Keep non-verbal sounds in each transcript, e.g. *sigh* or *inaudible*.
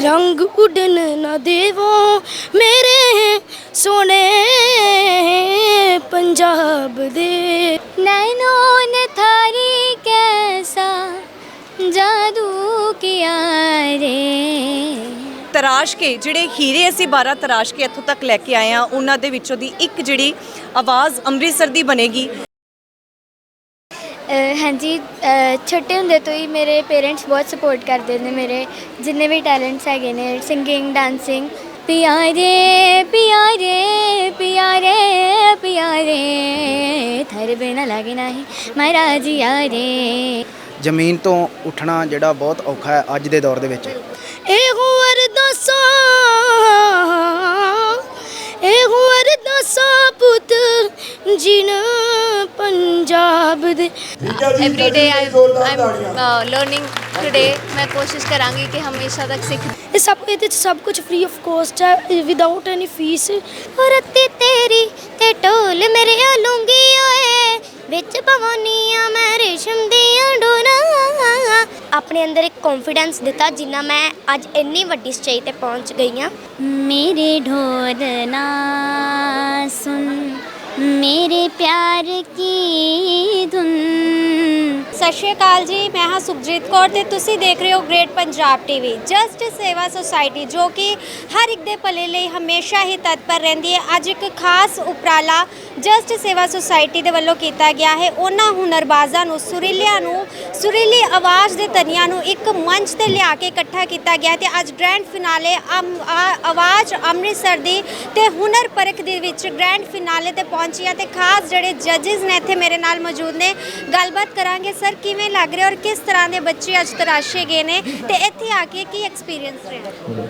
ਰੰਗ ਉਡਨ ਨਾ ਦੇਵੋ ਮੇਰੇ ਸੋਹਣੇ ਪੰਜਾਬ ਦੇ। ਨੈਨੋਂ ਨੇ ਥਾਰੀ ਕੈਸਾ ਜਾਦੂ ਕਿਆ ਰੇ। ਤਰਾਸ਼ ਕੇ ਜਿਹੜੇ ਹੀਰੇ ਅਸੀਂ 12 ਤਰਾਸ਼ ਕੇ ਇੱਥੋਂ ਤੱਕ ਲੈ ਕੇ ਆਏ ਆ ਉਹਨਾਂ ਦੇ ਵਿੱਚੋਂ ਦੀ ਇੱਕ ਜਿਹੜੀ ਆਵਾਜ਼ ਅੰਮ੍ਰਿਤਸਰ ਦੀ ਬਣੇਗੀ। ਹਾਂਜੀ ਛੋਟੇ ਹੁੰਦੇ ਤੋਂ ਹੀ ਮੇਰੇ ਪੇਰੈਂਟਸ ਬਹੁਤ ਸਪੋਰਟ ਕਰਦੇ ਨੇ ਮੇਰੇ ਜਿੰਨੇ ਵੀ ਟੈਲੈਂਟਸ ਹੈਗੇ ਨੇ ਸਿੰਗਿੰਗ ਡਾਂਸਿੰਗ ਪਿਆਰੇ ਪਿਆਰੇ ਪਿਆਰੇ ਪਿਆਰੇ ਥਰ ਬਿਨਾ ਲਾਗੇ ਨਹੀਂ ਮਹਾਰਾਜ ਯਾਰੇ ਜ਼ਮੀਨ ਤੋਂ ਉੱਠਣਾ ਜਿਹੜਾ ਬਹੁਤ ਔਖਾ ਹੈ ਅੱਜ ਦੇ ਦੌਰ ਦੇ ਵਿੱਚ। ਇਹ ਅਰਦਾਸਾਂ ਇਹ ਅਰਦਾਸਾਂ ਸਾਬੁਤ ਜਿਨਾ ਪੰਜਾਬ ਦੇ। Every day I am learning today ਮੈਂ ਕੋਸ਼ਿਸ਼ ਕਰਾਂਗੀ ਕਿ ਹਮੇਸ਼ਾ ਤੱਕ ਸਿੱਖ ਇਹ ਸਭ ਇਹਦੇ ਚ ਸਭ ਕੁਝ ਫ੍ਰੀ ਆਫ ਕਾਸਟ ਹੈ ਵਿਦਆਊਟ ਐਨੀ ਫੀਸ ਔਰ ਤੇ ਤੇਰੀ ਤੇ ਢੋਲ ਮੇਰੇ ਲੂੰਗੀ ਓਏ ਵਿੱਚ ਭਵਾਨੀ ਆਪਣੇ ਅੰਦਰ ਇੱਕ ਕੌਨਫੀਡੈਂਸ ਦਿੱਤਾ ਜਿੰਨਾ ਮੈਂ ਅੱਜ ਇੰਨੀ ਵੱਡੀ ਸਟੇਜ ਤੇ ਪਹੁੰਚ ਗਈ ਹਾਂ। ਮੇਰੇ ਢੋਲ ਨਾ ਸੁਣ। ਮੇਰੇ ਪਿਆਰ ਕੀ ਧੁਨ? ਸਤਿ ਸ਼੍ਰੀ ਅਕਾਲ ਜੀ, ਮੈਂ ਹਾਂ ਸੁਖਜੀਤ ਕੌਰ ਤੇ ਤੁਸੀਂ ਦੇਖ ਰਹੇ ਹੋ Great Punjab TV Jas Seva Society ਜੋ ਕਿ ਹਰ ਇੱਕ ਦੇ ਭਲੇ ਲਈ ਹਮੇਸ਼ਾ ਹੀ ਤਤਪਰ ਰਹਿੰਦੀ ਹੈ। ਅੱਜ ਇੱਕ ਖਾਸ ਉਪਰਾਲਾ ਜਸਟ ਸੇਵਾ ਸੁਸਾਇਟੀ ਦੇ ਵੱਲੋਂ ਕੀਤਾ ਗਿਆ ਹੈ। ਉਹਨਾਂ ਹੁਨਰਬਾਜ਼ਾਂ ਨੂੰ, ਸੁਰੀਲਿਆਂ ਨੂੰ, ਸੁਰੀਲੀ ਆਵਾਜ਼ ਦੇ ਤਨੀਆਂ ਨੂੰ ਇੱਕ ਮੰਚ ਤੇ ਲਿਆ ਕੇ ਇਕੱਠਾ ਕੀਤਾ ਗਿਆ ਤੇ ਅੱਜ ਗ੍ਰੈਂਡ ਫਿਨਾਲੇ ਅਮ- ਆਵਾਜ਼ ਅੰਮ੍ਰਿਤਸਰ ਦੀ ਤੇ ਹੁਨਰ ਪਰਖ ਦੇ ਵਿੱਚ ਗ੍ਰੈਂਡ ਫਿਨਾਲੇ ਤੇ ਪਹੁੰਚੀ ਹਾਂ ਤੇ ਖਾਸ ਜਿਹੜੇ ਜੱਜਸ ਨੇ ਇੱਥੇ ਮੇਰੇ ਨਾਲ ਮੌਜੂਦ ਨੇ। ਗੱਲਬਾਤ ਕਰਾਂਗੇ ਸਰ ਕਿਵੇਂ ਲੱਗ ਰਿਹਾ ਔਰ ਕਿਸ ਤਰ੍ਹਾਂ ਦੇ ਬੱਚੇ ਅੱਜ ਤਰਾਸ਼ੇ ਗਏ ਨੇ ਤੇ ਇੱਥੇ ਆ ਕੇ ਕੀ ਐਕਸਪੀਰੀਅੰਸ ਰਿਹਾ?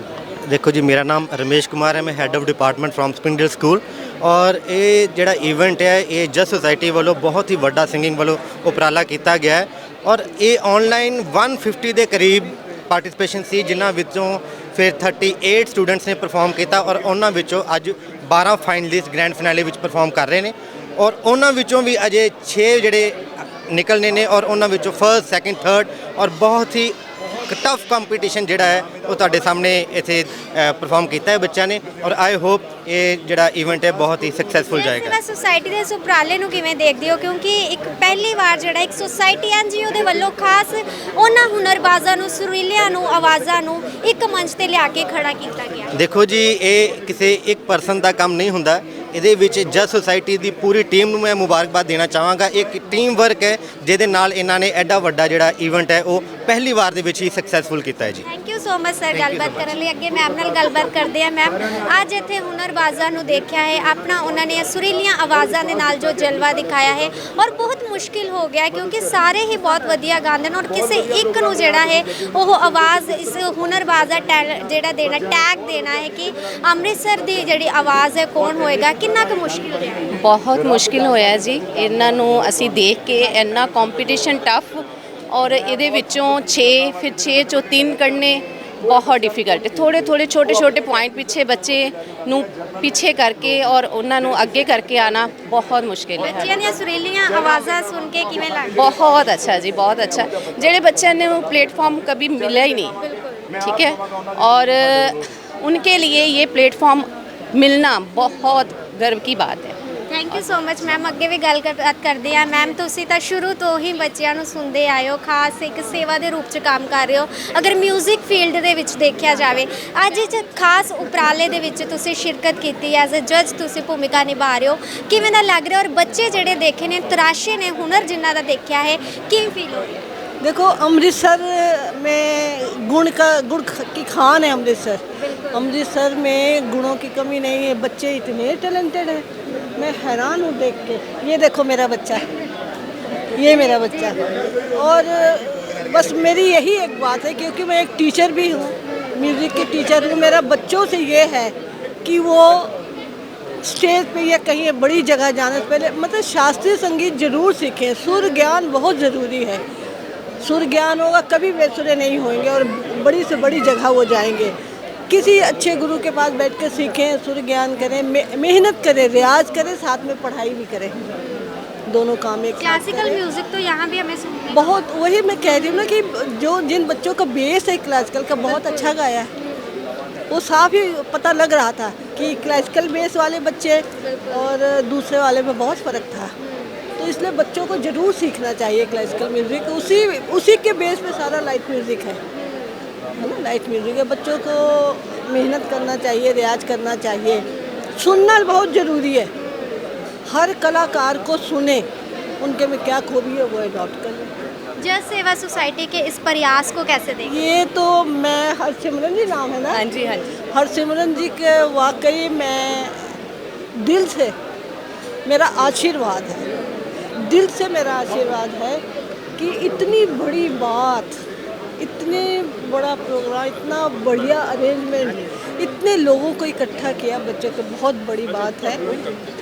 ਦੇਖੋ ਜੀ, ਮੇਰਾ ਨਾਮ ਰਮੇਸ਼ ਕੁਮਾਰ ਹੈ, ਮੈਂ head of department from Spindle school ਔਰ ਇਹ ਜਿਹੜਾ ਇਵੈਂਟ ਹੈ, ਇਹ ਜਸ ਸੁਸਾਇਟੀ ਵੱਲੋਂ ਬਹੁਤ ਹੀ ਵੱਡਾ ਸਿੰਗਿੰਗ ਵੱਲੋਂ ਉਪਰਾਲਾ ਕੀਤਾ ਗਿਆ ਹੈ ਔਰ ਇਹ ਆਨਲਾਈਨ 150 ਦੇ ਕਰੀਬ ਪਾਰਟਿਸਿਪੇਸ਼ਨ ਸੀ, ਜਿਨ੍ਹਾਂ ਵਿੱਚੋਂ ਫਿਰ 38 ਸਟੂਡੈਂਟਸ ਨੇ ਪਰਫਾਰਮ ਕੀਤਾ ਔਰ ਉਹਨਾਂ ਵਿੱਚੋਂ ਅੱਜ 12 ਫਾਈਨਲਿਸਟ ਗ੍ਰੈਂਡ ਫਿਨਾਲੇ ਵਿੱਚ ਪਰਫਾਰਮ ਕਰ ਰਹੇ ਨੇ ਔਰ ਉਹਨਾਂ ਵਿੱਚੋਂ ਵੀ ਅਜੇ 6 ਜਿਹੜੇ ਨਿਕਲਨੇ ਨੇ ਔਰ ਉਹਨਾਂ ਵਿੱਚੋਂ ਫਰਸਟ ਸੈਕਿੰਡ ਥਰਡ ਔਰ ਬਹੁਤ ਹੀ ਟਫ ਕੰਪੀਟੀਸ਼ਨ ਜਿਹੜਾ ਹੈ ਉਹ ਤੁਹਾਡੇ ਸਾਹਮਣੇ ਇੱਥੇ ਪਰਫਾਰਮ ਕੀਤਾ ਹੈ ਬੱਚਿਆਂ ਨੇ ਔਰ ਆਈ ਹੋਪ ਇਹ ਜਿਹੜਾ ਇਵੈਂਟ ਹੈ ਬਹੁਤ ਹੀ ਸਕਸੈਸਫੁਲ ਜਾਏਗਾ। ਮੈਂ ਸੁਸਾਇਟੀ ਦੇ ਇਸ ਉਪਰਾਲੇ ਨੂੰ ਕਿਵੇਂ ਦੇਖਦੇ ਹੋ? ਕਿਉਂਕਿ ਇੱਕ ਪਹਿਲੀ ਵਾਰ ਜਿਹੜਾ ਇੱਕ ਸੁਸਾਇਟੀ ਐਨਜੀਓ ਦੇ ਵੱਲੋਂ ਖਾਸ ਉਹਨਾਂ ਹੁਨਰਬਾਜ਼ਾਂ ਨੂੰ ਸੁਰੀਲਿਆਂ ਨੂੰ ਆਵਾਜ਼ਾਂ ਨੂੰ ਇੱਕ ਮੰਚ ਤੇ ਲਿਆ ਕੇ ਖੜਾ ਕੀਤਾ ਗਿਆ। ਦੇਖੋ ਜੀ ਇਹ ਕਿਸੇ ਇੱਕ ਪਰਸਨ ਦਾ ਕੰਮ ਨਹੀਂ ਹੁੰਦਾ। ਇਹਦੇ ਵਿੱਚ ਜਸ ਸੁਸਾਇਟੀ ਦੀ ਪੂਰੀ ਟੀਮ ਨੂੰ ਮੈਂ ਮੁਬਾਰਕਬਾਦ ਦੇਣਾ ਚਾਹਾਂਗਾ। ਇੱਕ ਟੀਮ ਵਰਕ ਹੈ ਜਿਹਦੇ ਨਾਲ ਇਹਨਾਂ ਨੇ ਐਡਾ ਵੱਡਾ ਜਿਹੜਾ ਇਵੈਂਟ ਹੈ ਉਹ ਪਹਿਲੀ ਵਾਰ ਦੇ ਵਿੱਚ ਹੀ ਸਕਸੈਸਫੁਲ ਕੀਤਾ ਹੈ ਜੀ। Thank you so much sir ਗੱਲਬਾਤ ਕਰਨ ਲਈ ਅੱਗੇ ਮੈਮ ਨਾਲ ਗੱਲਬਾਤ ਕਰਦੇ ਆ ਮੈਮ ਅੱਜ ਇੱਥੇ ਹੁਨਰਬਾਜ਼ਾਂ ਨੂੰ ਦੇਖਿਆ ਹੈ ਆਪਣਾ ਉਹਨਾਂ ਨੇ ਸੁਰੀਲੀਆਂ ਆਵਾਜ਼ਾਂ ਦੇ ਨਾਲ ਜੋ ਜਲਵਾ ਦਿਖਾਇਆ ਹੈ ਔਰ ਬਹੁਤ ਮੁਸ਼ਕਿਲ ਹੋ ਗਿਆ ਕਿਉਂਕਿ ਸਾਰੇ ਹੀ ਬਹੁਤ ਵਧੀਆ ਗਾਉਂਦੇ ਨੇ ਔਰ ਕਿਸੇ ਇੱਕ ਨੂੰ ਜਿਹੜਾ ਹੈ ਉਹ ਆਵਾਜ਼, ਇਸ ਹੁਨਰਬਾਜ਼ ਦਾ ਟੈਲ- ਜਿਹੜਾ ਦੇਣਾ, ਟੈਗ ਦੇਣਾ ਹੈ ਕਿ ਅੰਮ੍ਰਿਤਸਰ ਦੀ ਜਿਹੜੀ ਆਵਾਜ਼ ਹੈ ਕੌਣ ਹੋਏਗਾ, ਕਿੰਨਾ ਕੁ ਮੁਸ਼ਕਿਲ ਰਿਹਾ ਹੈ? ਬਹੁਤ ਮੁਸ਼ਕਿਲ ਹੋਇਆ ਜੀ। ਇਹਨਾਂ ਨੂੰ ਅਸੀਂ ਦੇਖ ਕੇ ਇੰਨਾ ਕੰਪੀਟੀਸ਼ਨ ਟਫ ਔਰ ਇਹਦੇ ਵਿੱਚੋਂ 6 ਫਿਰ 6 ਚੋਂ 3 ਕੱਢਨੇ ਬਹੁਤ ਡਿਫਿਕਲਟ ਥੋੜੇ ਥੋੜੇ ਛੋਟੇ ਛੋਟੇ ਪੁਆਇੰਟ ਪਿੱਛੇ ਬੱਚੇ ਨੂੰ ਪਿੱਛੇ ਕਰਕੇ ਔਰ ਉਹਨਾਂ ਨੂੰ ਅੱਗੇ ਕਰਕੇ ਆਣਾ ਬਹੁਤ ਮੁਸ਼ਕਿਲ ਹੈ ਬੱਚਿਆਂ ਦੀਆਂ ਸੁਰੀਲੀਆਂ ਆਵਾਜ਼ਾਂ ਸੁਣ ਕੇ ਕਿਵੇਂ ਲੱਗਦਾ बहुत अच्छा जी बहुत अच्छा ਜਿਹੜੇ ਬੱਚਿਆਂ ਨੇ प्लेटफॉर्म कभी मिला ही नहीं ठीक है और उनके लिए ये प्लेटफॉर्म मिलना बहुत गर्व की बात है thank you so much ma'am ਅੱਗੇ ਵੀ ਗੱਲ ਕਰ- ਕਰਦੇ ਆ ਮੈਮ ਤੁਸੀਂ ਤਾਂ ਸ਼ੁਰੂ ਤੋਂ ਹੀ ਬੱਚਿਆਂ ਨੂੰ ਸੁਣਦੇ ਆਏ ਹੋ ਖਾਸ ਇੱਕ ਸੇਵਾ ਦੇ ਰੂਪ ਚ ਕੰਮ ਕਰ ਰਹੇ ਹੋ ਅਗਰ 뮤직 ਫੀਲਡ ਦੇ ਵਿੱਚ ਦੇਖਿਆ ਜਾਵੇ ਅੱਜ ਇਸ ਖਾਸ ਉਪਰਾਲੇ ਦੇ ਵਿੱਚ ਤੁਸੀਂ ਸ਼ਿਰਕਤ ਕੀਤੀ ਐਜ਼ ਅ ਜੱਜ ਤੁਸੀਂ ਭੂਮਿਕਾ ਨਿਭਾ ਰਹੇ ਹੋ ਕਿਵੇਂ ਦਾ ਲੱਗ ਰਿਹਾ ਔਰ ਬੱਚੇ ਜਿਹੜੇ ਦੇਖੇ ਨੇ ਤਰਾਸ਼ੇ ਨੇ ਹੁਨਰ ਜਿਨ੍ਹਾਂ ਦਾ ਦੇਖਿਆ ਹੈ ਕਿਵੇਂ ਫੀਲ ਹੋ ਰਿਹਾ देखो अमृतसर में गुण का गुड़ ख- की खान है अमृतसर अमृतसर में गुणों की कमी नहीं है बच्चे इतने टैलेंटेड हैं मैं हैरान हूँ देख के ये देखो मेरा बच्चा ये मेरा बच्चा और बस मेरी यही एक बात है क्योंकि मैं एक टीचर भी हूँ म्यूज़िक की टीचर हूँ मेरा बच्चों से ये है कि वो स्टेज पे या कहीं बड़ी जगह जाने से पहले मतलब शास्त्रीय संगीत जरूर सीखें सुर ज्ञान बहुत ज़रूरी है सुर ज्ञान होगा कभी बेसुरे नहीं होंगे और बड़ी से बड़ी जगह वो जाएंगे किसी अच्छे गुरु के पास बैठ कर सीखें सुर ज्ञान करें मेहनत करें रियाज करें साथ में पढ़ाई भी करें। दोनों काम एक क्लासिकल म्यूज़िक तो यहाँ भी हमें सुनने बहुत वही मैं कह रही हूँ ना कि जो जिन बच्चों का बेस है क्लासिकल का बहुत अच्छा गाया है। वो साफ़ ही पता लग रहा था कि क्लासिकल बेस वाले बच्चे और दूसरे वाले में बहुत फ़र्क था। तो इसलिए बच्चों को ज़रूर सीखना चाहिए क्लासिकल म्यूज़िक उसी उसी के बेस पे सारा लाइट म्यूज़िक है। है ना लाइट म्यूज़िक है। बच्चों को मेहनत करना चाहिए रियाज करना चाहिए। सुनना बहुत ज़रूरी है। हर कलाकार को सुने। उनके में क्या खूबी है वो अडॉप्ट कर लें। जल सेवा सोसाइटी के इस प्रयास को कैसे देखें? ये तो मैं हरसिमरन जी नाम है ना? हाँ जी हाँ जी। हरसिमरन जी के वाकई मैं दिल से मेरा आशीर्वाद है। दिल से मेरा आशीर्वाद है कि इतनी बड़ी बात इतने बड़ा प्रोग्राम इतना बढ़िया अरेंजमेंट इतने लोगों को इकट्ठा किया बच्चों को, बहुत बड़ी बात है।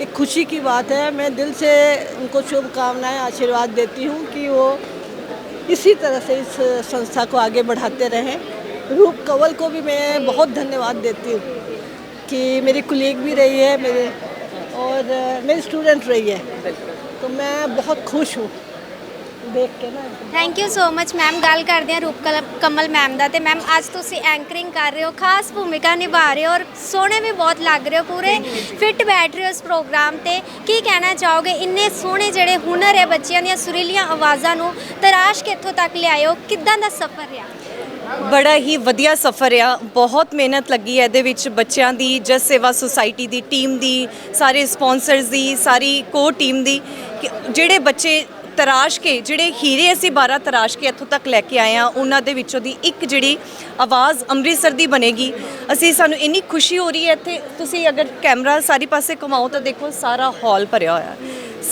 एक खुशी की बात है। मैं दिल से उनको शुभकामनाएँ, आशीर्वाद देती हूँ कि वो इसी तरह से इस संस्था को आगे बढ़ाते रहें। रूप कंवल को भी मैं बहुत धन्यवाद देती हूँ कि मेरी कुलीग भी रही है मेरे और मेरी स्टूडेंट रही है। तो मैं बहुत खुश हूँ। ਦੇਖ ਕੇ thank you so much ma'am ਗੱਲ ਕਰਦੇ ਆ ਰੂਪ ਕਲ- ਕਮਲ ਮੈਮ ਦਾ। ਤੇ ਮੈਮ ਅੱਜ ਤੁਸੀਂ ਐਂਕਰਿੰਗ ਕਰ ਰਹੇ ਹੋ ਖਾਸ ਭੂਮਿਕਾ ਨਿਭਾ ਰਹੇ ਹੋ ਔਰ ਸੋਹਣੇ ਵੀ ਬਹੁਤ ਲੱਗ ਰਹੇ ਹੋ ਪੂਰੇ। ਫਿੱਟ ਬੈਠ ਰਹੇ ਹੋ ਇਸ ਪ੍ਰੋਗਰਾਮ ਤੇ। ਕੀ ਕਹਿਣਾ ਚਾਹੋਗੇ? ਇੰਨੇ ਸੋਹਣੇ ਜਿਹੜੇ ਹੁਨਰ ਹੈ ਬੱਚਿਆਂ ਦੀਆਂ ਸੁਰੀਲੀਆਂ ਆਵਾਜ਼ਾਂ ਨੂੰ ਤਰਾਸ਼ ਕੇ ਇੱਥੋਂ ਤੱਕ ਲਿਆਇਓ? ਕਿੱਦਾਂ ਦਾ ਸਫ਼ਰ ਰਿਹਾ? ਬੜਾ ਹੀ ਵਧੀਆ ਸਫ਼ਰ ਰਿਹਾ। ਬਹੁਤ ਮਿਹਨਤ ਲੱਗੀ ਹੈ ਇਹਦੇ ਵਿੱਚ ਬੱਚਿਆਂ ਦੀ ਜਸ ਸੇਵਾ ਸੁਸਾਇਟੀ ਦੀ ਟੀਮ ਦੀ ਸਾਰੇ ਸਪਾਂਸਰਸ ਦੀ ਸਾਰੀ ਕੋ ਟੀਮ ਦੀ। ਜਿਹੜੇ ਬੱਚੇ ਤਰਾਸ਼ ਕੇ ਜਿਹੜੇ ਹੀਰੇ ਅਸੀਂ 12 ਤਰਾਸ਼ ਕੇ ਇੱਥੋਂ ਤੱਕ ਲੈ ਕੇ ਆਏ ਆ ਉਹਨਾਂ ਦੇ ਵਿੱਚੋਂ ਦੀ ਇੱਕ ਜਿਹੜੀ ਆਵਾਜ਼ ਅੰਮ੍ਰਿਤਸਰ ਦੀ ਬਣੇਗੀ। ਅਸੀਂ ਸਾਨੂੰ ਇੰਨੀ ਖੁਸ਼ੀ ਹੋ ਰਹੀ ਹੈ ਇੱਥੇ। ਤੁਸੀਂ ਅਗਰ ਕੈਮਰਾ ਸਾਰੀ ਪਾਸੇ ਘੁਮਾਓ ਤਾਂ ਦੇਖੋ ਸਾਰਾ ਹਾਲ ਭਰਿਆ ਹੋਇਆ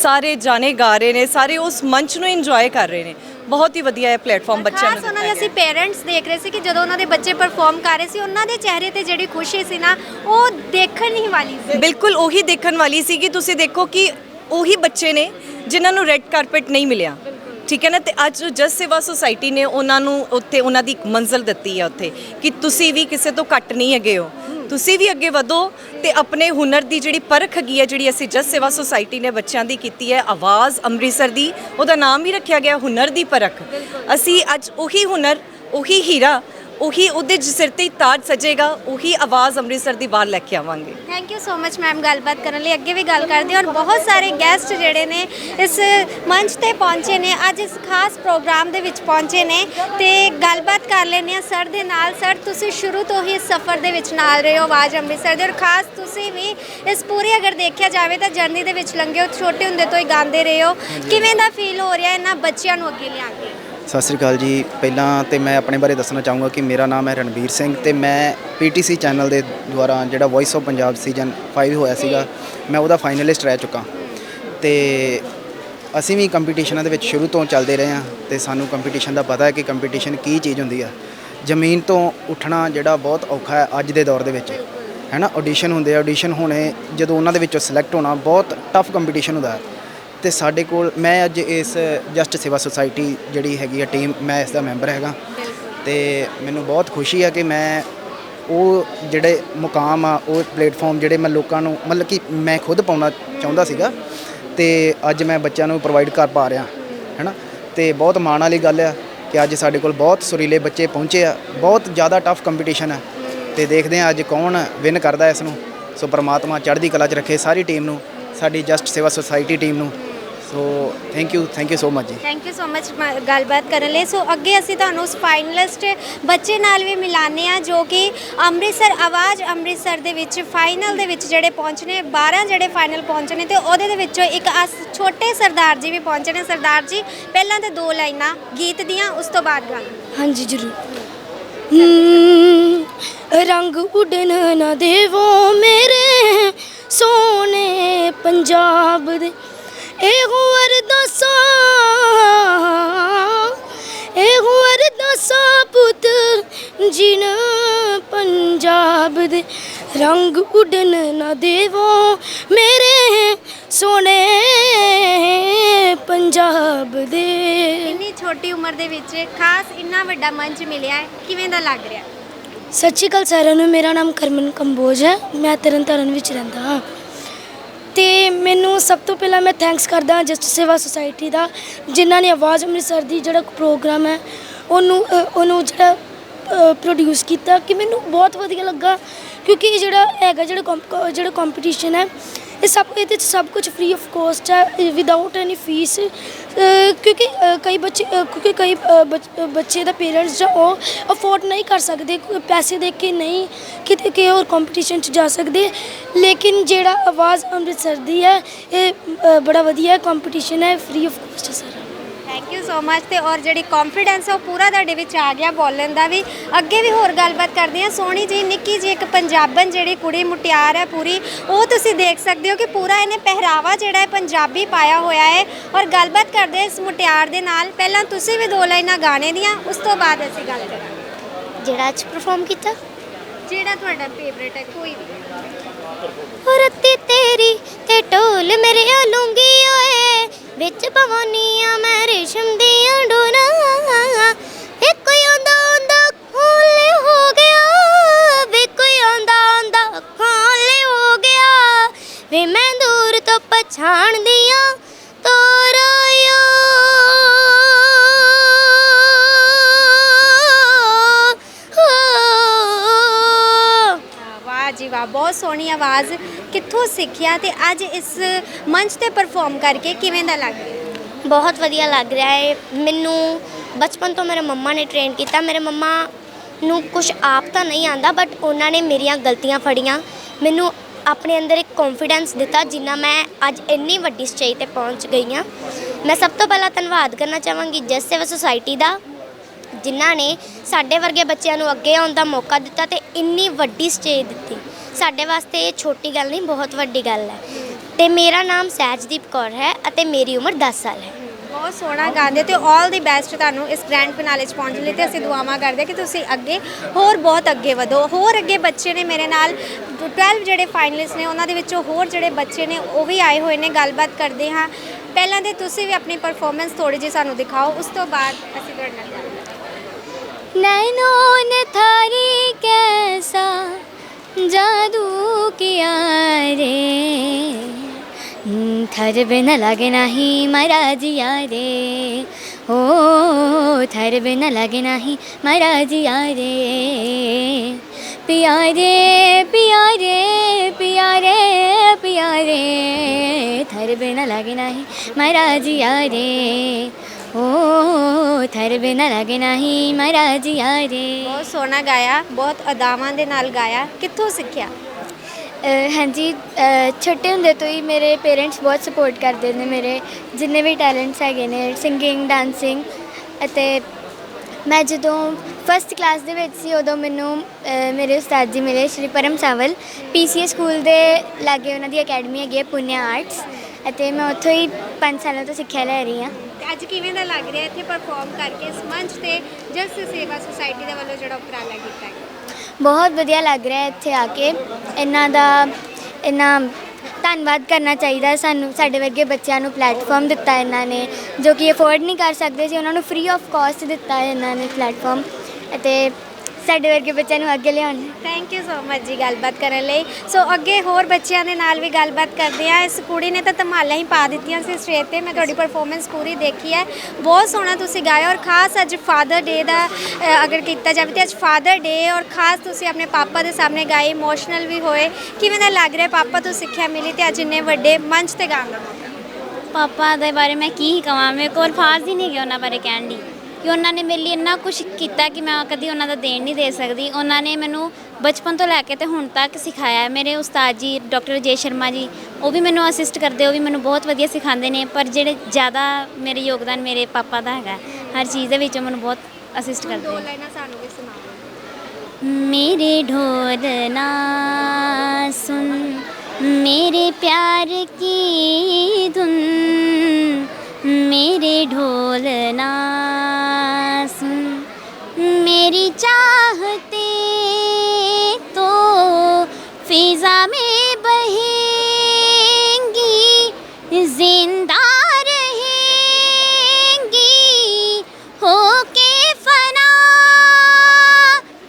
ਸਾਰੇ ਜਾਣੇ ਗਾ ਰਹੇ ਨੇ ਸਾਰੇ ਉਸ ਮੰਚ ਨੂੰ ਇੰਜੋਏ ਕਰ ਰਹੇ ਨੇ। ਬਹੁਤ ਹੀ ਵਧੀਆ ਇਹ ਪਲੇਟਫਾਰਮ ਬੱਚਿਆਂ ਨੂੰ ਖਾਸ ਉਹਨਾਂ ਦੇ ਅਸੀਂ ਪੇਰੈਂਟਸ ਦੇਖ ਰਹੇ ਸੀ ਕਿ ਜਦੋਂ ਉਹਨਾਂ ਦੇ ਬੱਚੇ ਪਰਫਾਰਮ ਕਰ ਰਹੇ ਸੀ ਉਹਨਾਂ ਦੇ ਚਿਹਰੇ ਤੇ ਜਿਹੜੀ ਖੁਸ਼ੀ ਸੀ ਨਾ ਉਹ ਦੇਖਣ ਹੀ ਵਾਲੀ ਸੀ। ਬਿਲਕੁਲ ਉਹੀ ਦੇਖਣ ਵਾਲੀ ਸੀ ਕਿ ਤੁਸੀਂ ਦੇਖੋ ਕਿ ਉਹੀ ਬੱਚੇ ਨੇ ਜਿਨ੍ਹਾਂ ਨੂੰ ਰੈੱਡ ਕਾਰਪਟ ਨਹੀਂ ਮਿਲਿਆ। ਠੀਕ ਹੈ ਨਾ? ਤੇ ਅੱਜ ਜਸ ਸੇਵਾ ਸੁਸਾਇਟੀ ਨੇ ਉਹਨਾਂ ਨੂੰ ਉੱਥੇ ਉਹਨਾਂ ਦੀ ਇੱਕ ਮੰਜ਼ਲ ਦਿੱਤੀ ਹੈ ਉੱਥੇ ਕਿ ਤੁਸੀਂ ਵੀ ਕਿਸੇ ਤੋਂ ਘੱਟ ਨਹੀਂ ਹੈਗੇ ਹੋ। ਤੁਸੀਂ ਵੀ ਅੱਗੇ ਵਧੋ ਤੇ ਆਪਣੇ ਹੁਨਰ ਦੀ ਜਿਹੜੀ ਪਰਖ ਹੈਗੀ ਹੈ ਜਿਹੜੀ ਅਸੀਂ ਜਸ ਸੇਵਾ ਸੁਸਾਇਟੀ ਨੇ ਬੱਚਿਆਂ ਦੀ ਕੀਤੀ ਹੈ, ਆਵਾਜ਼ ਅੰਮ੍ਰਿਤਸਰ ਦੀ, ਉਹਦਾ ਨਾਮ ਹੀ ਰੱਖਿਆ ਗਿਆ, ਹੁਨਰ ਦੀ ਪਰਖ। ਅਸੀਂ ਅੱਜ ਉਹੀ ਹੁਨਰ, ਉਹੀ ਹੀਰਾ ਉਹੀ ਉਹਦੇ ਜਿ ਸਿਰ ਤੇ ਤਾਜ ਸਜੇਗਾ ਉਹੀ ਆਵਾਜ਼ ਅੰਮ੍ਰਿਤਸਰ ਦੀ ਬਾਹਰ ਲੈ ਕੇ ਆਵਾਂਗੇ। Thank you so much ma'am ਗੱਲਬਾਤ ਕਰਨ ਲਈ। ਅੱਗੇ ਵੀ ਗੱਲ ਕਰਦੇ ਹਾਂ ਔਰ ਬਹੁਤ ਸਾਰੇ ਗੈਸਟ ਜਿਹੜੇ ਨੇ ਇਸ ਮੰਚ ਤੇ ਪਹੁੰਚੇ ਨੇ ਅੱਜ ਇਸ ਖਾਸ ਪ੍ਰੋਗਰਾਮ ਦੇ ਵਿੱਚ ਪਹੁੰਚੇ ਨੇ ਤੇ ਗੱਲਬਾਤ ਕਰ ਲੈਂਦੇ ਹਾਂ ਸਰ ਦੇ ਨਾਲ। ਸਰ ਤੁਸੀਂ ਸ਼ੁਰੂ ਤੋਂ ਹੀ ਇਸ ਸਫ਼ਰ ਦੇ ਵਿੱਚ ਨਾਲ ਰਹੇ ਹੋ ਆਵਾਜ਼ ਅੰਮ੍ਰਿਤਸਰ ਦੇ ਔਰ ਖਾਸ ਤੁਸੀਂ ਵੀ ਇਸ ਪੂਰੀ ਅਗਰ ਦੇਖਿਆ ਜਾਵੇ ਤਾਂ ਜਰਨੀ ਦੇ ਵਿੱਚ ਲੰਘੇ ਹੋ ਛੋਟੇ ਹੁੰਦੇ ਤੋਂ ਹੀ ਗਾਉਂਦੇ ਰਹੇ ਹੋ। ਕਿਵੇਂ ਦਾ ਫੀਲ ਹੋ ਰਿਹਾ ਇਹਨਾਂ ਬੱਚਿਆਂ ਨੂੰ ਅੱਗੇ ਲਿਆ ਕੇ? ਸਤਿ ਸ੍ਰੀ ਅਕਾਲ ਜੀ। ਪਹਿਲਾਂ ਤੇ ਮੈਂ ਆਪਣੇ ਬਾਰੇ ਦੱਸਣਾ ਚਾਹੂੰਗਾ ਕਿ ਮੇਰਾ ਨਾਮ ਹੈ ਰਣਵੀਰ ਸਿੰਘ ਤੇ ਮੈਂ ਪੀਟੀਸੀ ਚੈਨਲ ਦੇ ਦੁਆਰਾ ਜਿਹੜਾ ਵੌਇਸ ਆਫ ਪੰਜਾਬ ਸੀਜ਼ਨ 5 ਹੋਇਆ ਸੀਗਾ, ਮੈਂ ਉਹਦਾ ਫਾਈਨਲਿਸਟ ਰਹਿ ਚੁੱਕਾ। ਤੇ ਅਸੀਂ ਵੀ ਕੰਪੀਟੀਸ਼ਨਾਂ ਦੇ ਵਿੱਚ ਸ਼ੁਰੂ ਤੋਂ ਚੱਲਦੇ ਰਹੇ ਹਾਂ ਤੇ ਸਾਨੂੰ ਕੰਪੀਟੀਸ਼ਨ ਦਾ ਪਤਾ ਹੈ ਕਿ ਕੰਪੀਟੀਸ਼ਨ ਕੀ ਚੀਜ਼ ਹੁੰਦੀ ਹੈ ਜ਼ਮੀਨ ਤੋਂ ਉੱਠਣਾ ਜਿਹੜਾ ਬਹੁਤ ਔਖਾ ਹੈ ਅੱਜ ਦੇ ਦੌਰ ਦੇ ਵਿੱਚ, ਹੈ ਨਾ? ਆਡੀਸ਼ਨ ਹੁੰਦੇ ਆ ਆਡੀਸ਼ਨ ਹੋਣੇ, ਜਦੋਂ ਉਹਨਾਂ ਦੇ ਵਿੱਚੋਂ ਸਿਲੈਕਟ ਹੋਣਾ ਬਹੁਤ ਟਫ ਕੰਪੀਟੀਸ਼ਨ ਹੁੰਦਾ ਹੈ। ਤੇ ਸਾਡੇ ਕੋਲ ਮੈਂ ਅੱਜ ਇਸ ਜਸਟ ਸੇਵਾ ਸੁਸਾਇਟੀ ਜਿਹੜੀ ਹੈਗੀ ਆ ਟੀਮ ਮੈਂ ਇਸ ਦਾ ਮੈਂਬਰ ਹੈਗਾ ਤੇ ਮੈਨੂੰ ਬਹੁਤ ਖੁਸ਼ੀ ਆ ਕਿ ਮੈਂ ਉਹ ਜਿਹੜੇ ਮੁਕਾਮ ਆ ਉਹ ਪਲੇਟਫਾਰਮ ਜਿਹੜੇ ਮੈਂ ਲੋਕਾਂ ਨੂੰ ਮਤਲਬ ਕਿ ਮੈਂ ਖੁਦ ਪਾਉਣਾ ਚਾਹੁੰਦਾ ਸੀਗਾ ਤੇ ਅੱਜ ਮੈਂ ਬੱਚਿਆਂ ਨੂੰ ਪ੍ਰੋਵਾਈਡ ਕਰ ਪਾ ਰਿਹਾ ਹੈਨਾ? ਤੇ ਬਹੁਤ ਮਾਣ ਵਾਲੀ ਗੱਲ ਆ ਕਿ ਅੱਜ ਸਾਡੇ ਕੋਲ ਬਹੁਤ ਸੁਰੀਲੇ ਬੱਚੇ ਪਹੁੰਚੇ ਆ ਬਹੁਤ ਜ਼ਿਆਦਾ ਟਫ ਕੰਪੀਟੀਸ਼ਨ ਹੈ ਤੇ ਦੇਖਦੇ ਆ ਅੱਜ ਕੌਣ ਵਿਨ ਕਰਦਾ ਇਸ ਨੂੰ। ਸੋ ਪ੍ਰਮਾਤਮਾ ਚੜ੍ਹਦੀ ਕਲਾ 'ਚ ਰੱਖੇ ਸਾਰੀ ਟੀਮ ਨੂੰ ਸਾਡੀ ਜਸਟ ਸੇਵਾ ਸੁਸਾਇਟੀ ਟੀਮ ਨੂੰ। So thank you thank you so much ਜੀ ਥੈਂਕ ਯੂ ਸੋ ਮਚ ਗੱਲਬਾਤ ਕਰਨ ਲਈ। ਸੋ ਅੱਗੇ ਅਸੀਂ ਤੁਹਾਨੂੰ ਉਸ ਫਾਈਨਲਿਸਟ ਬੱਚੇ ਨਾਲ ਵੀ ਮਿਲਾਨੇ ਆ ਜੋ ਕਿ ਅੰਮ੍ਰਿਤਸਰ ਆਵਾਜ਼ ਅੰਮ੍ਰਿਤਸਰ ਦੇ ਵਿੱਚ ਫਾਈਨਲ ਦੇ ਵਿੱਚ ਜਿਹੜੇ ਪਹੁੰਚਨੇ 12 ਜਿਹੜੇ ਫਾਈਨਲ ਪਹੁੰਚਨੇ ਤੇ ਉਹਦੇ ਦੇ ਵਿੱਚੋਂ ਇੱਕ ਅਸ ਛੋਟੇ ਸਰਦਾਰ ਜੀ ਵੀ ਪਹੁੰਚੇ ਨੇ। ਸਰਦਾਰ ਜੀ ਪਹਿਲਾਂ ਤੇ ਦੋ ਲਾਈਨਾਂ ਗੀਤ ਦੀਆਂ ਉਸ ਤੋਂ ਬਾਅਦ ਗੱਲ ਹਾਂਜੀ ਜ਼ਰੂਰ। ਰੰਗ ਉਡਨ ਨਾ ਦੇਵੋ ਮੇਰੇ ਸੋਹਣੇ ਪੰਜਾਬ ਦੇ। ਇਹੋ ਅਰਦਾਸਾਂ ਇਹੋ ਅਰਦਾਸਾਂ ਪੁੱਤ ਜਿਨ ਪੰਜਾਬ ਦੇ ਰੰਗ ਉਡਨ ਨਾ ਦੇਵੋ ਮੇਰੇ ਸੋਹਣੇ ਪੰਜਾਬ ਦੇ। ਇੰਨੀ ਛੋਟੀ ਉਮਰ ਦੇ ਵਿੱਚ ਖਾਸ ਇੰਨਾ ਵੱਡਾ ਮੰਚ ਮਿਲਿਆ ਹੈ ਕਿਵੇਂ ਦਾ ਲੱਗ ਰਿਹਾ? ਸ਼੍ਰੀ ਅਕਾਲ ਸਾਰਿਆਂ ਨੂੰ ਮੇਰਾ ਨਾਮ ਕਰਮਨ ਕੰਬੋਜ ਹੈ ਮੈਂ ਤਰਨਤਾਰਨ ਵਿੱਚ ਰਹਿੰਦਾ ਹਾਂ। ਤੇ ਮੈਨੂੰ ਸਭ ਤੋਂ ਪਹਿਲਾਂ ਮੈਂ ਥੈਂਕਸ ਕਰਦਾ ਹਾਂ ਜਸਟ ਸੇਵਾ ਸੁਸਾਇਟੀ ਦਾ ਜਿਨ੍ਹਾਂ ਨੇ ਆਵਾਜ਼ ਅੰਮ੍ਰਿਤਸਰ ਦੀ ਜਿਹੜਾ ਪ੍ਰੋਗਰਾਮ ਹੈ ਉਹਨੂੰ ਅ, ਉਹਨੂੰ ਜਿਹੜਾ ਪ੍ਰੋਡਿਊਸ ਕੀਤਾ ਕਿ ਮੈਨੂੰ ਬਹੁਤ ਵਧੀਆ ਲੱਗਾ ਕਿਉਂਕਿ ਇਹ ਜਿਹੜਾ ਹੈਗਾ ਜਿਹੜਾ ਕੰਪ- ਜਿਹੜਾ ਕੰਪੀਟੀਸ਼ਨ ਹੈ ਇਹ ਸਭ ਇਹਦੇ ਚ ਸਭ ਕੁਝ ਫ੍ਰੀ ਆਫ ਕੋਸਟ ਹੈ ਵਿਦਆਊਟ ਐਨੀ ਫੀਸ ਕਿਉਂਕਿ ਕਈ ਬੱਚੇ ਕਿਉਂਕਿ ਕਈ ਬੱਚੇ ਦਾ ਪੇਰੈਂਟਸ ਜਾਂ ਉਹ ਅਫੋਰਡ ਨਹੀਂ ਕਰ ਸਕਦੇ ਪੈਸੇ ਦੇ ਕੇ ਨਹੀਂ ਕਿਤੇ ਕਿ ਹੋਰ ਕੰਪੀਟੀਸ਼ਨ ਚ ਜਾ ਸਕਦੇ। ਲੇਕਿਨ ਜਿਹੜਾ ਆਵਾਜ਼ ਅੰਮ੍ਰਿਤਸਰ ਦੀ ਹੈ, ਇਹ ਬੜਾ ਵਧੀਆ ਕੰਪੀਟੀਸ਼ਨ ਹੈ ਫ੍ਰੀ ਆਫ ਕਾਸਟ ਹੈ sir. Thank you so much ਤੇ ਔਰ ਜਿਹੜੀ ਕੌਨਫੀਡੈਂਸ ਉਹ ਪੂਰਾ ਤੁਹਾਡੇ ਵਿੱਚ ਆ ਗਿਆ ਬੋਲਣ ਦਾ ਵੀ। ਅੱਗੇ ਵੀ ਹੋਰ ਗੱਲਬਾਤ ਕਰਦੇ ਹਾਂ। ਸੋਹਣੀ ਜੀ ਨਿੱਕੀ ਜੀ ਇੱਕ ਪੰਜਾਬਣ ਜਿਹੜੀ ਕੁੜੀ ਮੁਟਿਆਰ ਹੈ ਪੂਰੀ ਉਹ ਤੁਸੀਂ ਦੇਖ ਸਕਦੇ ਹੋ ਕਿ ਪੂਰਾ ਇਹਨੇ ਪਹਿਰਾਵਾ ਜਿਹੜਾ ਹੈ ਪੰਜਾਬੀ ਪਾਇਆ ਹੋਇਆ ਹੈ। ਔਰ ਗੱਲਬਾਤ ਕਰਦੇ ਇਸ ਮੁਟਿਆਰ ਦੇ ਨਾਲ। ਪਹਿਲਾਂ ਤੁਸੀਂ ਵੀ ਦੋ ਲਾਈਨਾਂ ਗਾਣੇ ਦੀਆਂ ਉਸ ਤੋਂ ਬਾਅਦ ਅਸੀਂ ਗੱਲ ਕਰਾਂਗੇ। ਜਿਹੜਾ ਅੱਜ ਪਰਫਾਰਮ ਕੀਤਾ? ਜਿਹੜਾ ਤੁਹਾਡਾ ਫੇਵਰੇਟ ਹੈ ਕੋਈ ਵੀ। ਰੱਤੀ ਤੇਰੀ ਤੇ ਢੋਲ ਮੇਰੇ ਲੂੰਗੀ ਓਏ। ਵਿੱਚ ਭਵਾਨੀਆਂ ਮੈਂ ਰੇਸ਼ਮ ਦੀਆਂ ਡੋਰਾਂ। ਵੇ ਕੋਈ ਆਉਂਦਾ ਆਉਂਦਾ ਖੋਲੇ ਬਹੁਤ ਆਵਾਜ਼ ਕਿੱਥੋਂ ਸਿੱਖਿਆ ਤੇ ਅੱਜ ਇਸ ਮੰਚ ਤੇ ਪਰਫਾਰਮ ਕਰਕੇ ਕਿਵੇਂ ਦਾ ਲੱਗ ਰਿਹਾ? ਬਹੁਤ ਵਧੀਆ ਲੱਗ ਰਿਹਾ ਹੈ ਮੈਨੂੰ ਬਚਪਨ ਤੋਂ ਮੇਰੇ ਮੰਮਾ ਨੇ ਟ੍ਰੇਨ ਕੀਤਾ। ਮੇਰੇ ਮੰਮਾ ਨੂੰ ਕੁਝ ਆਪ ਤਾਂ ਨਹੀਂ ਆਂਦਾ ਬਟ ਉਹਨਾਂ ਨੇ ਮੇਰੀਆਂ ਗਲਤੀਆਂ ਫੜੀਆਂ। ਮੈਨੂੰ ਆਪਣੇ ਅੰਦਰ ਇੱਕ ਕੌਨਫੀਡੈਂਸ ਦਿੱਤਾ, ਜਿੰਨਾ ਮੈਂ ਅੱਜ ਇੰਨੀ ਵੱਡੀ ਸਟੇਜ ਤੇ ਪਹੁੰਚ ਗਈ ਹਾਂ। ਮੈਂ ਸਭ ਤੋਂ ਪਹਿਲਾਂ ਧੰਨਵਾਦ ਕਰਨਾ ਚਾਹਾਂਗੀ ਜਸ ਸੇਵਾ ਸੁਸਾਇਟੀ ਦਾ, ਜਿਨ੍ਹਾਂ ਨੇ ਸਾਡੇ ਵਰਗੇ ਬੱਚਿਆਂ ਨੂੰ ਅੱਗੇ ਆਉਣ ਦਾ ਮੌਕਾ ਦਿੱਤਾ ਤੇ ਇੰਨੀ ਵੱਡੀ ਸਟੇਜ ਦਿੱਤੀ। ਸਾਡੇ ਵਾਸਤੇ ਇਹ ਛੋਟੀ ਗੱਲ ਨਹੀਂ ਬਹੁਤ ਵੱਡੀ ਗੱਲ ਹੈ। ਤੇ ਮੇਰਾ ਨਾਮ ਸਹਿਜਦੀਪ ਕੌਰ ਹੈ ਅਤੇ ਮੇਰੀ ਉਮਰ 10 ਸਾਲ ਹੈ। ਬਹੁਤ ਸੋਹਣਾ ਗਾਉਂਦੇ ਤੇ ਆਲ ਦੀ ਬੈਸਟ ਤੁਹਾਨੂੰ ਇਸ ਗ੍ਰੈਂਡ ਫਿਨਾਲੇ 'ਚ ਪਹੁੰਚਣ ਲਈ ਤੇ ਅਸੀਂ ਦੁਆਵਾਂ ਕਰਦੇ ਕਿ ਤੁਸੀਂ ਅੱਗੇ ਹੋਰ ਬਹੁਤ ਅੱਗੇ ਵਧੋ। ਹੋਰ ਅੱਗੇ ਬੱਚੇ ਨੇ ਮੇਰੇ ਨਾਲ 12 ਜਿਹੜੇ ਫਾਈਨਲਿਸਟ ਨੇ ਉਹਨਾਂ ਦੇ ਵਿੱਚੋਂ ਹੋਰ ਜਿਹੜੇ ਬੱਚੇ ਨੇ ਉਹ ਵੀ ਆਏ ਹੋਏ ਨੇ ਗੱਲਬਾਤ ਕਰਦੇ ਹਾਂ। ਪਹਿਲਾਂ ਤੇ ਤੁਸੀਂ ਵੀ ਆਪਣੀ ਪਰਫਾਰਮੈਂਸ ਥੋੜੀ ਜਿਹੀ ਸਾਨੂੰ ਦਿਖਾਓ ਉਸ ਤੋਂ ਬਾਅਦ ਅਸੀਂ ਤੁਹਾਡੇ ਨਾਲ ਨੈਨੋਂ ਨੇ ਥਾਰੀ ਕੈਸਾ जादू किया रे थर बिन लगे नहीं मरा जिया रे। ओ, थर बिन लगे नहीं मरा जिया रे। पिया रे पिया रे पिया रे पिया रे थर बिन लगे नहीं मरा जिया रे। થર બેના લાગે નહીં મારા જિયા ਬਹੁਤ ਸੋਹਣਾ ਗਾਇਆ ਬਹੁਤ ਅਦਾਵਾਂ ਦੇ ਨਾਲ ਗਾਇਆ ਕਿੱਥੋਂ ਸਿੱਖਿਆ ਹਾਂਜੀ ਛੋਟੇ ਹੁੰਦੇ ਤੋਂ ਹੀ ਮੇਰੇ ਪੇਰੈਂਟਸ ਬਹੁਤ ਸਪੋਰਟ ਕਰਦੇ ਨੇ ਮੇਰੇ ਜਿੰਨੇ ਵੀ ਟੈਲੈਂਟਸ ਹੈਗੇ ਨੇ ਸਿੰਗਿੰਗ ਡਾਂਸਿੰਗ ਅਤੇ ਮੈਂ ਜਦੋਂ ਫਸਟ ਕਲਾਸ ਦੇ ਵਿੱਚ ਸੀ ਉਦੋਂ ਮੈਨੂੰ ਮੇਰੇ ਉਸਤਾਦ ਜੀ ਮਿਲੇ ਸ਼੍ਰੀ ਪਰਮ ਸਾਵਲ ਪੀਸੀਏ ਸਕੂਲ ਦੇ ਲਾਗੇ ਉਹਨਾਂ ਦੀ ਅਕੈਡਮੀ ਹੈਗੀ ਹੈ ਪੁਨਿਆ ਆਰਟਸ ਅਤੇ ਮੈਂ ਉੱਥੋਂ ਹੀ 5 ਸਾਲਾਂ ਤੋਂ ਸਿੱਖਿਆ ਲੈ ਰਹੀ ਹਾਂ। ਤੇ ਅੱਜ ਕਿਵੇਂ ਦਾ ਲੱਗ ਰਿਹਾ ਇੱਥੇ ਪਰਫਾਰਮ ਕਰਕੇ ਇਸ ਮੰਚ ਤੇ ਜਸ ਸੇਵਾ ਸੁਸਾਇਟੀ ਦੇ ਵੱਲੋਂ ਜਿਹੜਾ ਉਪਰਾਲਾ ਕੀਤਾ ਗਿਆ ਬਹੁਤ ਵਧੀਆ ਲੱਗ ਰਿਹਾ ਹੈ ਇੱਥੇ ਆ ਕੇ। ਇਹਨਾਂ ਦਾ ਇਹਨਾਂ ਧੰਨਵਾਦ ਕਰਨਾ ਚਾਹੀਦਾ ਹੈ ਸਾਨੂੰ ਸਾਡੇ ਵਰਗੇ ਬੱਚਿਆਂ ਨੂੰ ਪਲੇਟਫਾਰਮ ਦਿੱਤਾ ਇਹਨਾਂ ਨੇ ਜੋ ਕਿ ਅਫੋਰਡ ਨਹੀਂ ਕਰ ਸਕਦੇ ਸੀ ਉਹਨਾਂ ਨੂੰ ਫ੍ਰੀ ਆਫ ਕਾਸਟ ਦਿੱਤਾ ਹੈ ਇਹਨਾਂ ਨੇ ਪਲੇਟਫਾਰਮ ਅਤੇ ਸਾਡੇ ਵਰਗੇ ਬੱਚਿਆਂ ਨੂੰ ਅੱਗੇ ਲਿਆਉਣ। ਥੈਂਕ ਯੂ ਸੋ ਮਚ ਜੀ ਗੱਲਬਾਤ ਕਰਨ ਲਈ। ਸੋ ਅੱਗੇ ਹੋਰ ਬੱਚਿਆਂ ਦੇ ਨਾਲ ਵੀ ਗੱਲਬਾਤ ਕਰਦੇ ਆ ਇਸ ਕੁੜੀ ਨੇ ਤਾਂ ਧਮਾਲਾਂ ਹੀ ਪਾ ਦਿੱਤੀਆਂ ਸੀ ਸਟੇਜ ਤੇ। ਮੈਂ ਤੁਹਾਡੀ ਪਰਫਾਰਮੈਂਸ ਪੂਰੀ ਦੇਖੀ ਹੈ। ਬਹੁਤ ਸੋਹਣਾ ਤੁਸੀਂ ਗਾਇਆ ਔਰ ਖਾਸ ਅੱਜ ਫਾਦਰ ਡੇ ਦਾ ਅ, ਅਗਰ ਕੀਤਾ ਜਾਵੇ ਤੇ ਅੱਜ ਫਾਦਰ ਡੇ ਔਰ ਖਾਸ ਤੁਸੀਂ ਆਪਣੇ ਪਾਪਾ ਦੇ ਸਾਹਮਣੇ ਗਾਏ। ਇਮੋਸ਼ਨਲ ਵੀ ਹੋਏ। ਕਿਵੇਂ ਦਾ ਲੱਗ ਰਿਹਾ ਪਾਪਾ ਤੋਂ ਸਿੱਖਿਆ ਮਿਲੀ ਤੇ ਅੱਜ ਇੰਨੇ ਵੱਡੇ ਮੰਚ ਤੇ ਗਾਉਣ ਦਾ ਮੌਕਾ? ਪਾਪਾ ਦੇ ਬਾਰੇ ਮੈਂ ਕੀ ਕਹਾਂ ਮੇਰੇ ਕੋਲ ਅਲਫਾਜ਼ ਹੀ ਨਹੀਂ ਹੈਗੇ ਉਹਨਾਂ ਬਾਰੇ ਕਹਿਣ ਲਈ ਕਿ ਉਹਨਾਂ ਨੇ ਮੇਰੇ ਲਈ ਇੰਨਾ ਕੁਝ ਕੀਤਾ ਕਿ ਮੈਂ ਕਦੀ ਉਹਨਾਂ ਦਾ ਦੇਣ ਨਹੀਂ ਦੇ ਸਕਦੀ ਉਹਨਾਂ ਨੇ ਮੈਨੂੰ ਬਚਪਨ ਤੋਂ ਲੈ ਕੇ ਤੇ ਹੁਣ ਤੱਕ ਸਿਖਾਇਆ ਹੈ। ਮੇਰੇ ਉਸਤਾਦ ਜੀ ਡਾਕਟਰ ਅਜੇ ਸ਼ਰਮਾ ਜੀ ਉਹ ਵੀ ਮੈਨੂੰ ਅਸਿਸਟ ਕਰਦੇ ਉਹ ਵੀ ਮੈਨੂੰ ਬਹੁਤ ਵਧੀਆ ਸਿਖਾਉਂਦੇ ਨੇ ਪਰ ਜਿਹੜੇ ਜ਼ਿਆਦਾ ਮੇਰੇ ਯੋਗਦਾਨ ਮੇਰੇ ਪਾਪਾ ਦਾ ਹੈਗਾ ਹਰ ਚੀਜ਼ ਦੇ ਵਿੱਚ ਉਹ ਮੈਨੂੰ ਬਹੁਤ ਅਸਿਸਟ ਕਰਦੇ ਦੋ ਨੇ ਲਾਈਨਾਂ ਸਾਨੂੰ ਵੀ ਸੁਣਾਓ मेरे ढोल ना सुन मेरे प्यार की धुन मेरे ढोल ना सुन मेरी चाहते तो फिजा में बहेंगी जिंदा रहेंगी हो के फना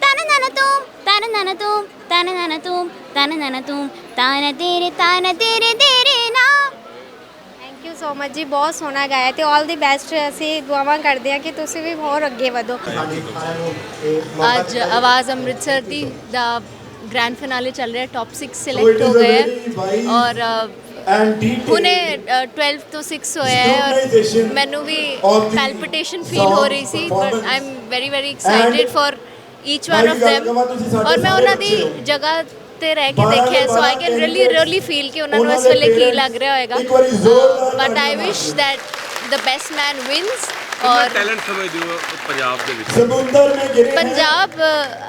तन नन तुम तन नन तुम तन नन तुम तन नन तुम तान तेरे तान तेरे ਸੋ ਮਚ ਜੀ ਬਹੁਤ ਸੋਹਣਾ ਗਾਇਆ ਤੇ 올 ਦੀ ਬੈਸਟ ਅਸੀਂ ਦੁਆਵਾਂ ਕਰਦੇ ਹਾਂ ਕਿ ਤੁਸੀਂ ਵੀ ਹੋਰ ਅੱਗੇ ਵਧੋ। ਅੱਜ ਆਵਾਜ਼ ਅੰਮ੍ਰਿਤਸਰ ਦੀ ਦਾ ਗ੍ਰੈਂਡ ਫਿਨਾਲੇ ਚੱਲ ਰਿਹਾ ਟੌਪ 6 ਸਿਲੈਕਟ ਹੋ ਗਏ ਹੈ। ਔਰ ਅ, 12 ਤੋਂ 6 ਹੋਇਆ ਹੈ ਔਰ ਮੈਨੂੰ ਵੀ ਪੈਲਪੀਟੇਸ਼ਨ ਫੀਲ ਹੋ ਰਹੀ ਸੀ but I am very very excited for each one of them ਔਰ ਮੈਂ ਉਹਨਾਂ ਦੀ ਜਗ੍ਹਾ ਉੱਤੇ ਰਹਿ ਕੇ ਦੇਖਿਆ so I can really really feel ਕਿ ਉਹਨਾਂ ਨੂੰ ਇਸ ਵੇਲੇ ਕੀ ਲੱਗ ਰਿਹਾ ਹੋਏਗਾ but I wish that the best man wins ਔਰ ਟੈਲੈਂਟ ਸਮਝਦੇ ਹੋ ਪੰਜਾਬ ਦੇ ਵਿੱਚ ਸਮੁੰਦਰ ਮੇ ਗਿਰੇ ਪੰਜਾਬ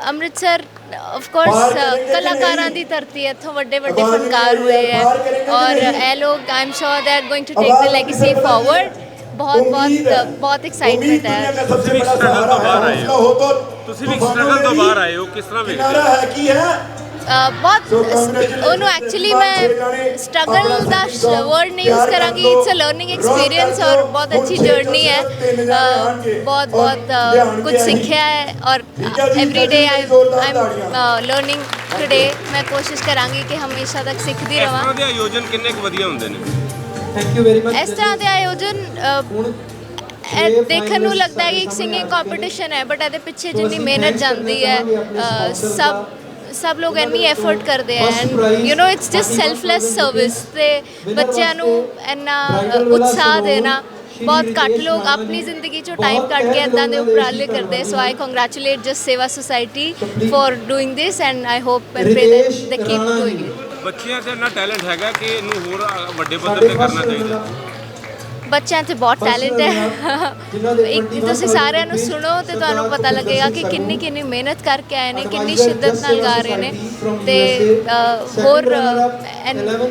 ਅੰਮ੍ਰਿਤਸਰ ਆਫ ਕੋਰਸ ਕਲਾਕਾਰਾਂ ਦੀ ਧਰਤੀ ਹੈ ਇੱਥੋਂ ਵੱਡੇ ਵੱਡੇ ਫਨਕਾਰ ਹੋਏ ਹੈ ਔਰ ਇਹ ਲੋਕ I am sure they are going to take the legacy forward ਬਹੁਤ ਬਹੁਤ ਬਹੁਤ ਐਕਸਾਈਟਮੈਂਟ ਹੈ ਤੁਸੀਂ ਵੀ ਸਟਰਗਲ ਤੋਂ ਬਾਹਰ ਆਏ ਹੋ ਤੁਸੀਂ ਵੀ ਸਟਰਗਲ ਤੋਂ ਬਾਹਰ ਆਏ ਹੋ ਕਿਸ ਤਰ੍ਹਾਂ ਵੇਖਦੇ ਹੋ ਬਹੁਤ ਉਹਨੂੰ ਐਕਚੁਅਲੀ ਮੈਂ ਸਟਰਗਲ ਦਾ ਵਰਡ ਨਹੀਂ ਯੂਜ਼ ਕਰਾਂਗੀ ਇਟਸ ਅ ਲਰਨਿੰਗ ਐਕਸਪੀਰੀਅੰਸ ਔਰ ਬਹੁਤ ਅੱਛੀ ਜਰਨੀ ਹੈ। ਬਹੁਤ ਬਹੁਤ ਕੁਝ ਸਿੱਖਿਆ ਹੈ ਔਰ every day I am learning today ਮੈਂ ਕੋਸ਼ਿਸ਼ ਕਰਾਂਗੀ ਕਿ ਹਮੇਸ਼ਾ ਤੱਕ ਸਿੱਖਦੀ ਇਸ ਰਵਾਂ। ਤਰ੍ਹਾਂ ਦੇ ਆਯੋਜਨ ਕਿੰਨੇ ਕੁ ਵਧੀਆ ਹੁੰਦੇ ਨੇ? ਇਸ ਤਰ੍ਹਾਂ ਦੇ ਆਯੋਜਨ ਦੇਖਣ ਨੂੰ ਲੱਗਦਾ ਹੈ ਕਿ ਇੱਕ ਸਿੰਗਿੰਗ ਕੰਪੀਟੀਸ਼ਨ ਹੈ ਬਟ ਇਹਦੇ ਪਿੱਛੇ ਜਿੰਨੀ ਮਿਹਨਤ ਜਾਂਦੀ ਹੈ ਸਭ ਸਭ ਲੋਕ ਇੰਨੀ ਐਫਰਟ ਕਰਦੇ ਆ and you know it's just selfless service ਤੇ ਬੱਚਿਆਂ ਨੂੰ ਇੰਨਾ ਉਤਸ਼ਾਹ ਦੇਣਾ ਬਹੁਤ ਘੱਟ ਲੋਕ ਆਪਣੀ ਜ਼ਿੰਦਗੀ ਚੋਂ ਟਾਈਮ ਕੱਢ ਕੇ ਇਦਾਂ ਦੇ ਉਪਰਾਲੇ ਕਰਦੇ ਸੋ I congratulate Jas Seva Society for doing this and I hope and pray that they keep doing it ਬੱਚਿਆਂ 'ਚ ਇੰਨਾ ਟੈਲੈਂਟ ਹੈਗਾ ਕਿ ਇਹਨੂੰ ਹੋਰ ਵੱਡੇ ਪੱਧਰ ਤੇ ਕਰਨਾ ਚਾਹੀਦਾ। ਬੱਚਿਆਂ 'ਚ ਬਹੁਤ ਟੈਲੈਂਟ ਹੈ। *laughs* ਇੱਕ ਤੁਸੀਂ ਸਾਰਿਆਂ ਨੂੰ ਸੁਣੋ ਤੇ ਤੁਹਾਨੂੰ ਪਤਾ ਲੱਗੇਗਾ ਕਿ ਕਿੰਨੀ ਕਿੰਨੀ ਮਿਹਨਤ ਕਰਕੇ ਆਏ ਨੇ ਕਿੰਨੀ ਸ਼ਿੱਦਤ ਨਾਲ ਗਾ ਰਹੇ ਨੇ ਤੇ ਹੋਰ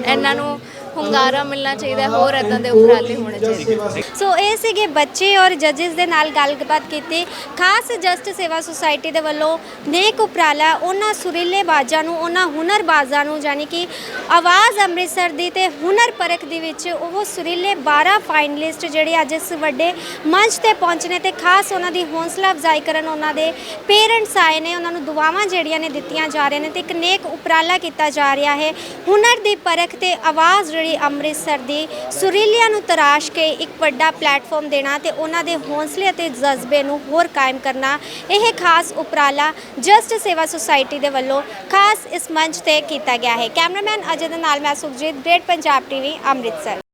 ਇਹਨਾਂ ਨੂੰ ਹੁੰਗਾਰਾ ਮਿਲਣਾ ਚਾਹੀਦਾ ਹੈ, ਹੋਰ ਇਦਾਂ ਦੇ ਉਪਰਾਲੇ ਹੋਣੇ ਚਾਹੀਦੇ। ਸੋ ਇਹ ਸੀਗੇ ਬੱਚੇ ਔਰ ਜੱਜਸ ਦੇ ਨਾਲ ਗੱਲਬਾਤ ਕੀਤੀ। ਖਾਸ ਜਸਟ ਸੇਵਾ ਸੁਸਾਇਟੀ ਦੇ ਵੱਲੋਂ ਨੇਕ ਉਪਰਾਲਾ ਉਹਨਾਂ ਸੁਰੀਲੇ ਬਾਜਾਂ ਨੂੰ ਉਹਨਾਂ ਹੁਨਰਬਾਜ਼ਾਂ ਨੂੰ ਯਾਨੀ ਕਿ ਆਵਾਜ਼ ਅੰਮ੍ਰਿਤਸਰ ਦੀ ਤੇ ਹੁਨਰ ਪਰਖ ਦੇ ਵਿੱਚ ਉਹ ਸੁਰੀਲੇ 12 ਫਾਈਨਲਿਸਟ ਜਿਹੜੇ ਅੱਜ ਇਸ ਵੱਡੇ ਮੰਚ ਤੇ ਪਹੁੰਚੇ ਨੇ ਤੇ ਖਾਸ ਉਹਨਾਂ ਦੀ ਹੌਸਲਾ ਅਫਜ਼ਾਈ ਕਰਨ ਉਹਨਾਂ ਦੇ ਪੇਰੈਂਟਸ ਆਏ ਨੇ ਉਹਨਾਂ ਨੂੰ ਦੁਆਵਾਂ ਜਿਹੜੀਆਂ ਨੇ ਦਿੱਤੀਆਂ ਜਾ ਰਹੀਆਂ ਨੇ ਤੇ ਇੱਕ ਨੇਕ ਉਪਰਾਲਾ ਕੀਤਾ ਜਾ ਰਿਹਾ ਹੈ। ਹੁਨਰ ਦੀ ਪਰਖ ਤੇ ਆਵਾਜ਼ ਜਿਹੜੀ ਅੰਮ੍ਰਿਤਸਰ ਦੀ ਸੁਰੀਲਿਆਂ ਨੂੰ ਤਰਾਸ਼ ਕੇ ਇੱਕ ਵੱਡਾ ਪਲੇਟਫਾਰਮ ਦੇਣਾ ਤੇ ਉਹਨਾਂ ਦੇ ਹੌਸਲੇ ਅਤੇ ਜਜ਼ਬੇ ਨੂੰ ਹੋਰ ਕਾਇਮ ਕਰਨਾ, ਇਹ ਖਾਸ ਉਪਰਾਲਾ ਜਸਟ ਸੇਵਾ ਸੁਸਾਇਟੀ ਦੇ ਵੱਲੋਂ ਖਾਸ ਇਸ ਮੰਚ ਤੇ ਕੀਤਾ ਗਿਆ ਹੈ। ਕੈਮਰਾਮੈਨ ਅਜੇ ਦੇ ਨਾਲ ਮੈਂ ਸੁਖਜੀਤ ਗ੍ਰੇਟ ਪੰਜਾਬ ਟੀਵੀ ਅੰਮ੍ਰਿਤਸਰ।